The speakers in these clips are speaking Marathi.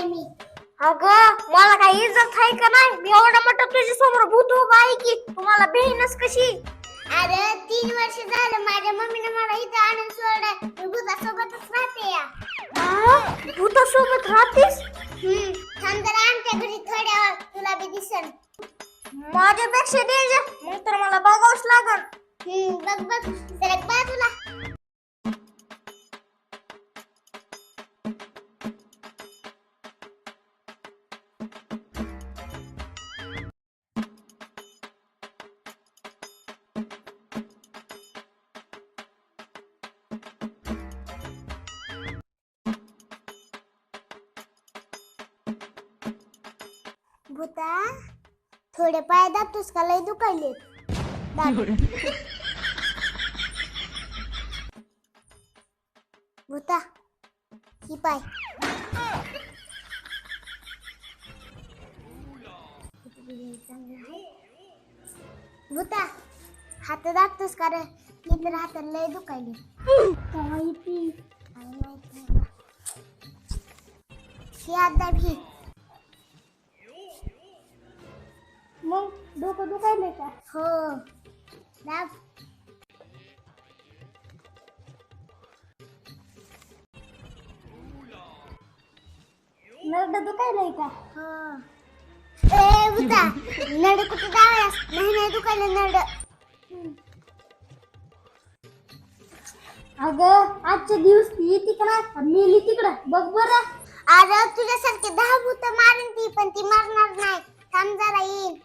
अगं मला काही इज्जत आहे का नाही? मी एवढा मोठा तुझ्या समोर भूत उभा आहे की तुम्हाला बहीणच कशी? अरे तीन वर्ष झालं माझ्या मम्मीने मला इथं आणून सोडलं मी भूतासोबतच राहते या. भूतासोबत राहतेस? हम्म थांब जरा आमच्या घरी थोड्यावर तुला बी दिसन. माझ्यापेक्षा डेंजर. मग तर मला बघावंच लागल हम्म बघ बघ. सरक बाजूला. भूता थोडे पाय दाबतोस का? लय दुखायले भूता ही पाय. भूता हात दाबतोस का रे? इतर हातात लय दुखायले. काय ती काय माहीत. ही हात दाब ही डोकं दुखायले का? हो. दाब नरड दुखायलंय का? हो. ए नड कुठे नाही नाही दुखायला नड अगं आजच्या दिवस ती तिकडं मेली तिकडं. बघ बरं. अरे तुझ्यासारखे दहा भूत मारेन ती पण ती मरणार नाही. थांब जरा येईल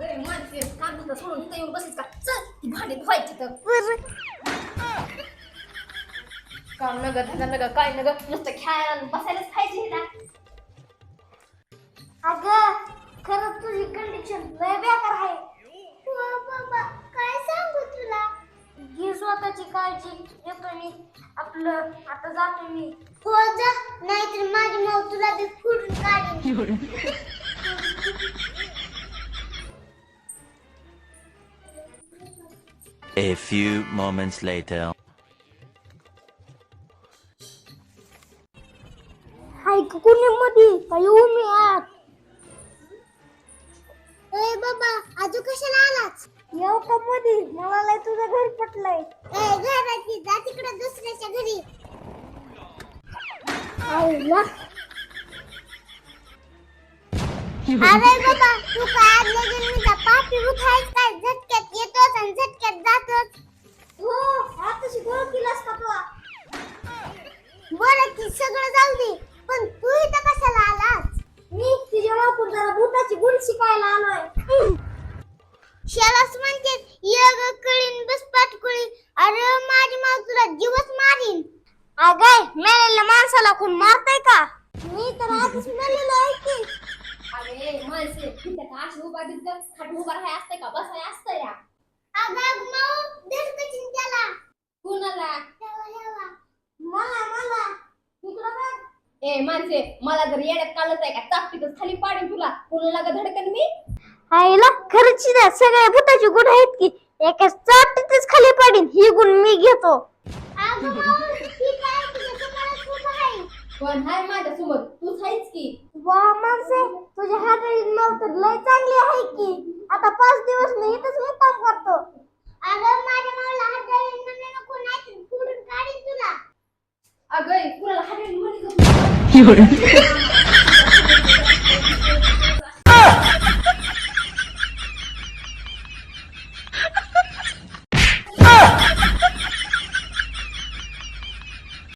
काम धंदा ती काम नग धंदा नग काय नग नुसतं खेळायला आणि बसायलाच खायची ना अगं खरंच तुझी कंडिशन लय बेकार आहे हो बाबा काय सांगू तुला घे स्वतःची काळजी येतो मी आपलं आता जातो मी हो जा नाहीतर माझी माऊ तुला बी फोडून काढेल A few moments later. हाय कुणी मध्ये काय येऊ मी आत. ए बाबा आजू कशाला आलाच येऊ का मध्ये मला लय तुझं घर पटलंय. ए घराची जा तिकडे दुसऱ्याच्या घरी. आईला. अरे बाबा तू काय आदल्या जन्मीचा पापी उठायच काय झटक्यात येतोच आणि झटक्यात जातोच हो आताशी गोळ केलास का तुला बरं की सगळं जाऊ दे. पण तू इथं कशाला आलास? मी तुझ्या जरा भूताची गुण शिकायला आलोय. शालाच म्हणते योग कळीन बस पाटकुळी अरे माझी माव तुला जीवच मारीन. अगं मेलेल्या माणसाला कोण मारताय का? मी तर आधीच मेलेलो आहे की. अरे माणसे तिथं का अशी उभा दिसत खाट उभा राहाय असतंय का? बसाय असतंय या. अगं माऊ धडकचिन त्याला कुणाला ठेवा, ठेवा. मला मला इकडं बघ ए माणसे मला जर येड्यात कालच आहे का? चापटीतच खाली पाडेन तुला. कुणाला का धडकन मी? आईला खरंच ना सगळ्या भूताची गुण आहेत की एका चाटीतच खाली पाडीन ही गुण मी घेतो. पण हाय माझ्यासमोर तूच आहेस की? वा माणसे तुझ्या हाताची नाव तर लय चांगली आहे की. आता पाच दिवस मी इथंच मुक्काम करतो अगं माझ्या माऊला हात धरून म्हणलं नको नाही तर फोडून